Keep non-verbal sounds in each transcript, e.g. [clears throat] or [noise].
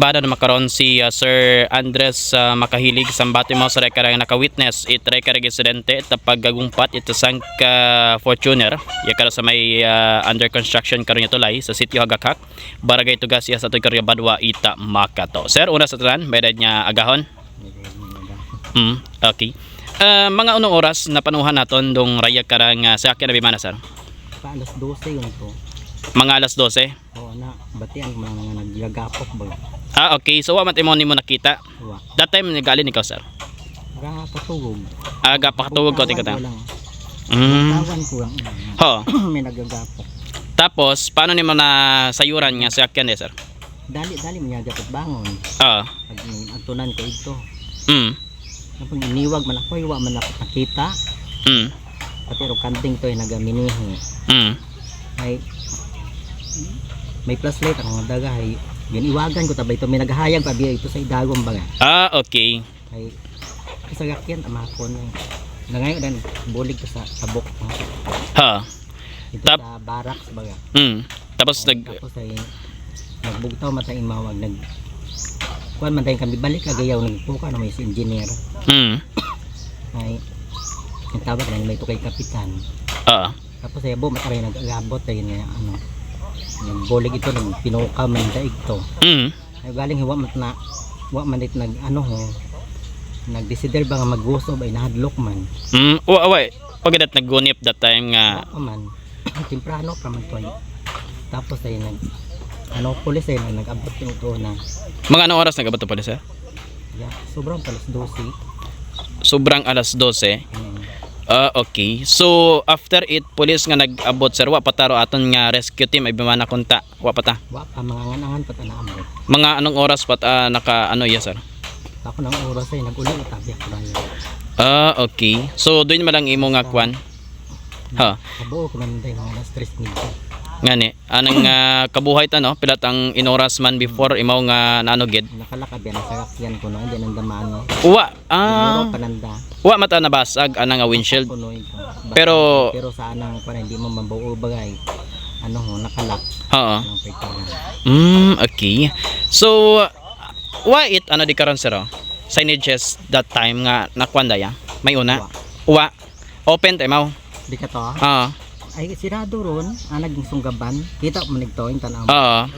bada na makaroon si uh, Sir Andres uh, Makahilig sambati mo sa rekarang naka-witness. It rekarang insidente ita paggagumpat ito sang ka Fortuner. Ya karo sa may uh, under construction karon ito lay sa sitio Hagakak. Barangay Tugas iya sa tuig karya Badwa ita Makato. Sir una sa tanan bayad niya agahon? Mm, okay. Uh, mga unong oras na panuhan naton dong raya karang uh, sa akin na bimana sir? Alas 12 yun to. mga alas 12 Oo na, batian ko mga naggagapok ba. Ah okay so wa man nimo nakita Wa. that time nagalin ikaw sir Nga patugog. aga ko tingkata Tawan ko lang. mm. Tawan ko lang. ho [clears throat] May naggagapok. tapos paano nimo na sayuran nga sa akin eh sir Dali, dali mo niya dapat bangon. ah Pag antunan ko ito. mm Kapag iniwag man ako, iwa man ako nakita. mm Pati ro kanting to ay nagaminihi. mm Ay, may plus light ako nga daga. Ay, giniwagan ko tabay ito. May naghahayag pa ito sa idagom baga. ah okay Ay, kasagakyan, ama ko na. Na ngayon, dan, bulig ko sa sabok. ha Ito Tap- sa barracks baga. mm tapos nag Tapos ay nagbugtaw man tayong mawag nag kuan man kami balik kagayaw nagpuka na may si engineer mm ay ang tawag na may tukay kapitan ah tapos ay bo mataray nag-agabot ay nga ano nagbulig ito nang pinuka man daig to mm. Ay galing hiwa man na wa man dit nag ano ho nagdesider ba nga maggusob ay nahadlok man. Mm wa wa pagadat naggunip that time nga. Wa man. [clears throat] Temprano pa man to ay. Tapos ay nag ano pulis ay nag-abot yung to na. Mga anong oras nagabato pala sir? Yeah, sobrang palas 12 sobrang alas 12 hmm. Ah, okay. So, after it, police nga nag-abot, sir, wa pataro aton nga rescue team ay bimana kunta. Wa pata. wa pa mga nganangan pa tanaam mo Mga anong oras pat ah, naka ano ya, sir? ako nang oras ay nag-uli itabi ako na yun Ah, okay. So, doon malang imo nga kwan. Ha, kabuo ko man mga alas 3 nito ngani. Anong nga [coughs] kabuhay ta no? Pilat ang inoras man before imaw nga naano gid. nakalakab yan sa kakyan ko no hindi nang damano Wa, ah. ah, pananda wa mata nabasag ana nga windshield. ito Pero, pero sa anang pa hindi mo mabuo bagay ano ho nakalak oo. ng pagkakas Mm, okay. So, wa it ano di karon sir? oh? Signages that time nga nakwan daya. May una. Wa. Open tayo mau. di ka to Ah, ay sirado ron ah naging sunggaban kita mo nagto yung tanaw ah.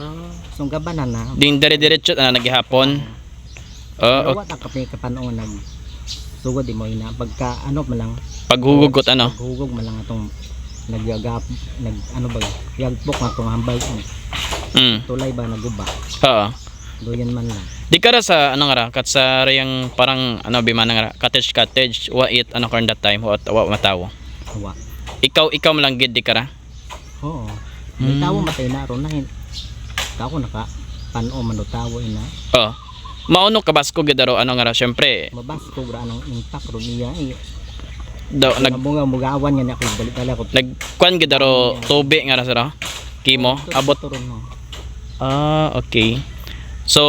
sunggaban na na Ding dire-diretso na naghihapon. Ah, pero wala ka pa kapanoon nag sugod di mo ina pagka ano man lang paghugugot ano. hugog man lang atong nagyagap nag ano ba yagpok nga tong hambal Mm. tulay ba naguba Oo. doyan man lang Di ka ra sa ano nga ra kat sa rayang parang ano bimana nga ra cottage cottage wa it ano karon that time wa, wa matawo. wa Ikaw ikaw man lang gid di ka ra. oo Hmm. may tawo matay na ron na hin tako naka pano man do tawo ina Oo. Mauno ka basko gid aro ano nga ra syempre mabas ko gra anong impact ron niya eh daw nag nag mugawan nga ako balik dala ko nagkuan gid aro tubi nga ra sira. Kimo abot ron no Ah, okay. So,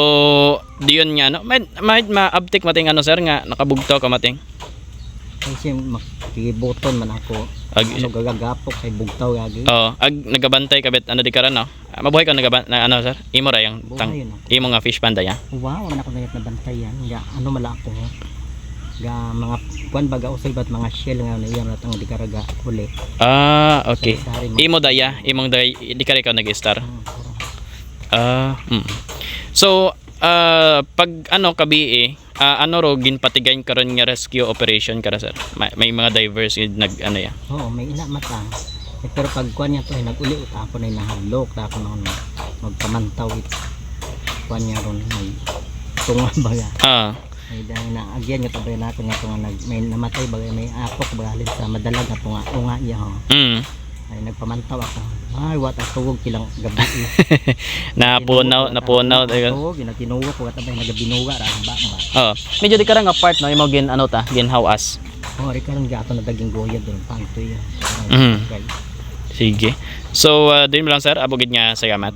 diyon nga no. May may ma-uptick mating ano sir nga nakabugtaw ka mating. Siya makibuton man ako Ag ano gagagapok kay bugtaw yagi Oh, ag nagabantay ka bet ano di ka ra no. Ah, mabuhay ka nagaban na ano sir? Imo ra buhay tang imo nga fish panda ya. wow man ako nayat na bantayan ga ano mala ako ga mga kuan baga usay bat mga shell nga na iyan natang di karaga uli Ah, okay. Mo. Imo daya, imong day di ka nag-star. Puro. Ah, mm. So, ah pag ano kabi ah, ano ro ginpatigayn karon nga rescue operation kara sir. May, may mga divers yun nag ano ya. Oo, may ina matang. Eh, pero pag kuan niya to ay nag-uli ut ako na nahalok ta ako na magpamantaw it. Kuan niya ron may tunga [laughs] baga. Ah, May dahil na agyan nga tabay nato nga tunga nag may namatay baga may apok baga sa madalag nga tunga unga iya ho. mm. Ay nagpamantaw ako. Ay wat atugog kilang gabi. [laughs] eh. Napunaw, napunaw. Oo, ginatinuwa ko at abay nagabinuwa ra ba ba. Oh, medyo di ka nga part no, imo gin ano ta, gin hawas. Oh, ri karon gato na daging goya doon pang tuyo. Mhm. Sige. So, uh, din lang sir, abogid nga sa gamat.